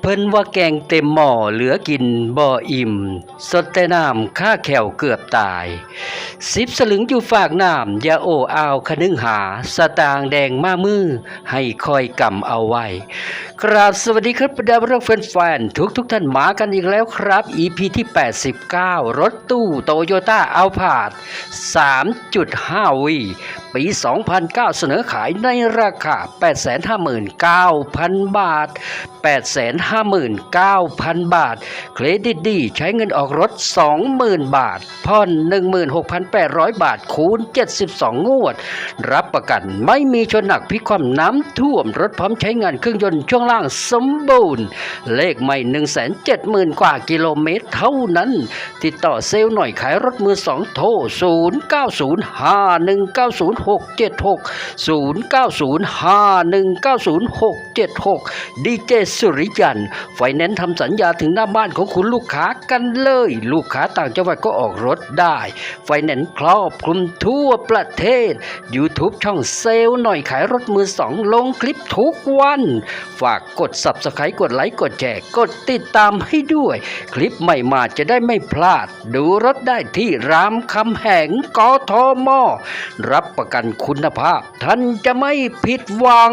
เพิ่นว่าแกงเต็มหม้อเหลือกินบ่อิ่ม สดแต่น้ำค่าแขวเกือบตาย สิบสลึงอยู่ฝากน้ำอย่าโอ้อาวคนึงหา สตางแดงมามือ ให้คอยกำเอาไว้ กราบสวัสดีครับบรรดาเรื่องแฟนๆทุกทุกท่านมากันอีกแล้วครับ EP ที่ 89 รถตู้โตโยต้าอัลพาด3.5 วีปี 2009 เสนอขายในราคา 859,000 บาท 859,000 บาท เครดิตดีใช้เงินออกรถ 20,000 บาท ผ่อน 16,800 บาท คูณ 72 งวด รับประกันไม่มีชนหนักพิความน้ำท่วมรถพร้อมใช้งานเครื่องยนต์ช่วงล่างสมบูรณ์ เลขไม่ 170,000 กว่ากิโลเมตรเท่านั้น ติดต่อเซลล์หน่อยขายรถมือสองโทร0905190676 ดีเจสุริยันไฟแนนซ์ทำสัญญาถึงหน้าบ้านของคุณลูกค้ากันเลย ลูกค้าต่างจังหวัดก็ออกรถได้ ไฟแนนซ์ครอบคลุมทั่วประเทศ YouTube ช่องเซลล์หน่อยขายรถมือสองลงคลิปทุกวัน ฝาากกด Subscribe กดไลค์กดแชร์กดติดตามให้ด้วย คลิปใหม่มาจะได้ไม่พลาด ดูรถได้ที่รามคำแหงกทม รับประกันคุณภาพ ท่านจะไม่ผิดหวัง